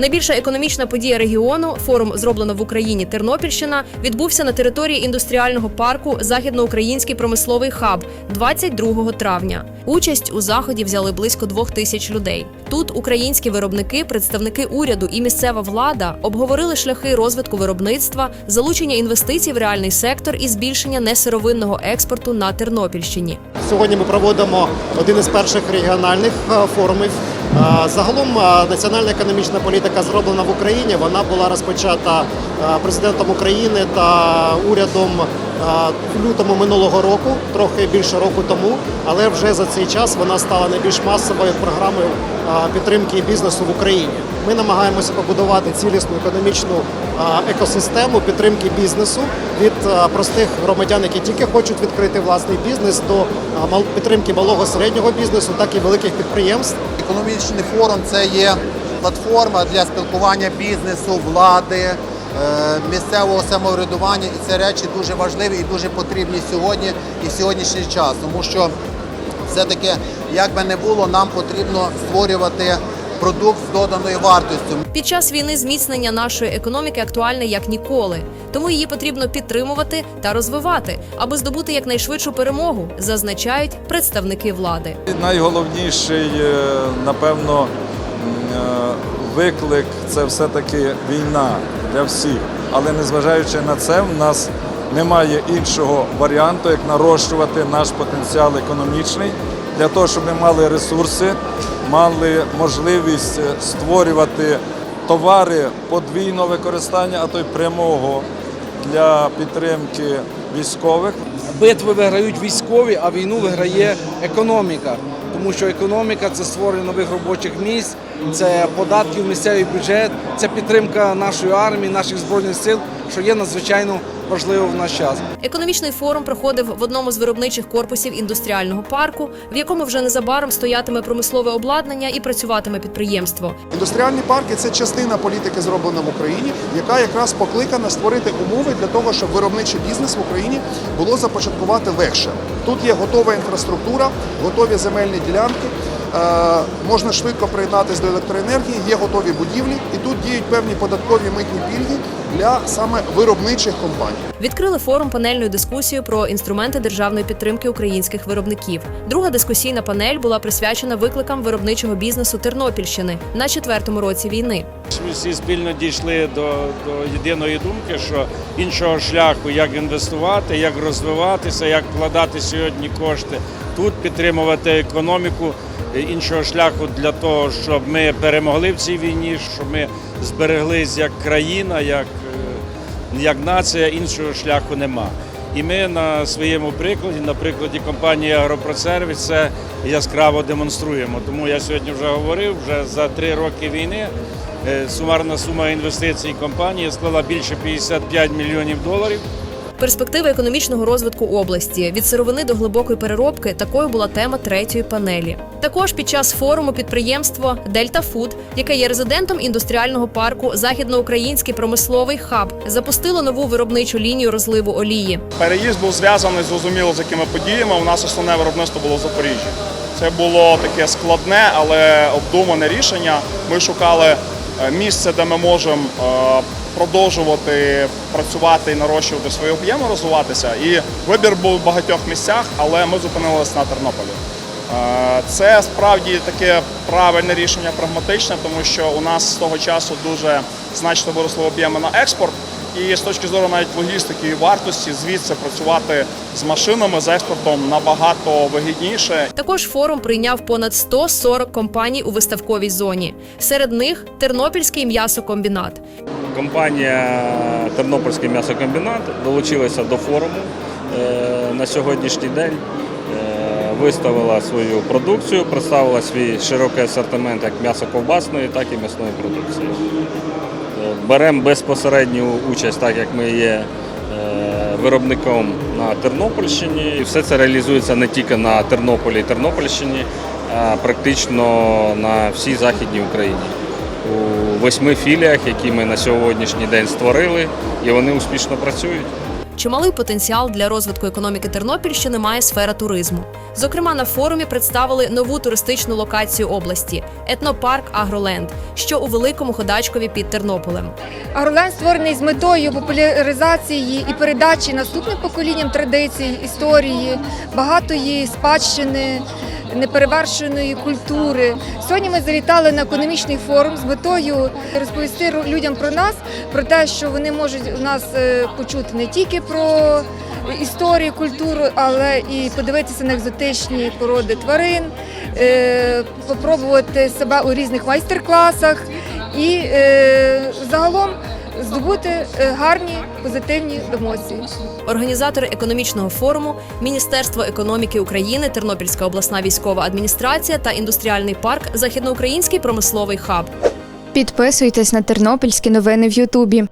Найбільша економічна подія регіону форум зроблено в Україні Тернопільщина відбувся на території індустріального парку Західноукраїнський промисловий хаб 22 травня. Участь у заході взяли близько двох тисяч людей. Тут українські виробники, представники уряду і місцева влада обговорили шляхи розвитку виробництва, залучення інвестицій в реальний сектор і збільшення несировинного експорту на Тернопільщині. Сьогодні ми проводимо один із перших регіональних е, форумів. Загалом національна економічна політика зроблена в Україні. Вона була розпочата президентом України та урядом в лютому минулого року, трохи більше року тому. Але вже за цей час вона стала найбільш масовою програмою підтримки бізнесу в Україні. Ми намагаємося побудувати цілісну економічну екосистему підтримки бізнесу від простих громадян, які тільки хочуть відкрити власний бізнес, до підтримки малого середнього бізнесу, так і великих підприємств. Економічний форум це є платформа для спілкування бізнесу, влади, місцевого самоврядування, і це речі дуже важливі і дуже потрібні сьогодні і в сьогоднішній час, тому що все-таки, як би не було, нам потрібно створювати продукт з доданою вартістю. Під час війни зміцнення нашої економіки актуальне як ніколи, тому її потрібно підтримувати та розвивати, аби здобути якнайшвидшу перемогу, зазначають представники влади. Найголовніший, е, напевно, е, виклик це все-таки війна для всіх. Але незважаючи на це, в нас немає іншого варіанту, як нарощувати наш потенціал економічний для того, щоб ми мали ресурси, мали можливість е, створювати товари подвійного використання, а то й прямого для підтримки військових. битви виграють військові, а війну виграє економіка. Тому що економіка це створення нових робочих місць, це податки в місцевий бюджет, це підтримка нашої армії, наших збройних сил, що є надзвичайно важливо в наш час. Економічний форум проходив в одному з виробничих корпусів індустріального парку, в якому вже незабаром стоятиме промислове обладнання і працюватиме підприємство. Індустріальні парки це частина політики, зроблена в Україні, яка якраз покликана створити умови для того, щоб виробничий бізнес в Україні було започаткувати легше. Тут є готова інфраструктура, готові земельні ділянки. е, Можна швидко приєднатися до електроенергії, є готові будівлі, і тут діють певні податкові митні пільги для саме виробничих компаній. Відкрили форум панельною дискусією про інструменти державної підтримки українських виробників. Друга дискусійна панель була присвячена викликам виробничого бізнесу Тернопільщини на четвертому році війни. Ми всі спільно дійшли до, до єдиної думки, що іншого шляху, як інвестувати, як розвиватися, як вкладати сьогодні кошти тут, підтримувати економіку. Іншого шляху для того, щоб ми перемогли в цій війні, щоб ми збереглись як країна, як, е, як нація, іншого шляху нема. І ми на своєму прикладі, на прикладі компанії Агропросервіс, це яскраво демонструємо. Тому я сьогодні вже говорив, вже за три роки війни е, сумарна сума інвестицій компанії склала більше 55 мільйонів доларів. Перспективи економічного розвитку області від сировини до глибокої переробки такою була тема третьої панелі. Також під час форуму підприємство Дельта Фуд, яке є резидентом індустріального парку Західноукраїнський промисловий хаб, запустило нову виробничу лінію розливу олії. Переїзд був зв'язаний зрозуміло з якими подіями. У нас основне виробництво було в Запоріжжі. Це було таке складне, але обдумане рішення. Ми шукали е, місце, де ми можемо е, продовжувати працювати і нарощувати свої об'єми, розвиватися. І вибір був в багатьох місцях, але ми зупинилися на Тернополі. Е, Це справді таке правильне рішення, прагматичне, тому що у нас з того часу дуже значно виросли об'єми на експорт. І з точки зору навіть логістики і вартості звідси працювати з машинами з експортом набагато вигідніше. Також форум прийняв понад 140 компаній у виставковій зоні. Серед них Тернопільський м'ясокомбінат. Компанія Тернопільський м'ясокомбінат долучилася до форуму е, на сьогоднішній день. е, Виставила свою продукцію, представила свій широкий асортимент як м'ясо-ковбасної, так і м'ясної продукції. Беремо безпосередню участь, так як ми є е, виробником на Тернопільщині. І все це реалізується не тільки на Тернополі і Тернопільщині, а практично на всій Західній Україні. У восьми філіях, які ми на сьогоднішній день створили, і вони успішно працюють. Чималий потенціал для розвитку економіки Тернопільщини має сфера туризму. Зокрема, на форумі представили нову туристичну локацію області етнопарк Агроленд, що у великому ходачкові під Тернополем. Агроленд створений з метою популяризації і передачі наступним поколінням традицій, історії, багатої спадщини, неперевершеної культури. Сьогодні ми завітали на економічний форум з метою розповісти людям про нас, про те, що вони можуть у нас е, почути не тільки про історію, культуру, але і подивитися на екзотичні породи тварин, е, попробувати себе у різних майстер-класах і е, загалом здобути е, гарні позитивні емоції. Організатори економічного форуму, Міністерство економіки України, Тернопільська обласна військова адміністрація та індустріальний парк Західноукраїнський промисловий хаб. Підписуйтесь на тернопільські новини в Ютубі.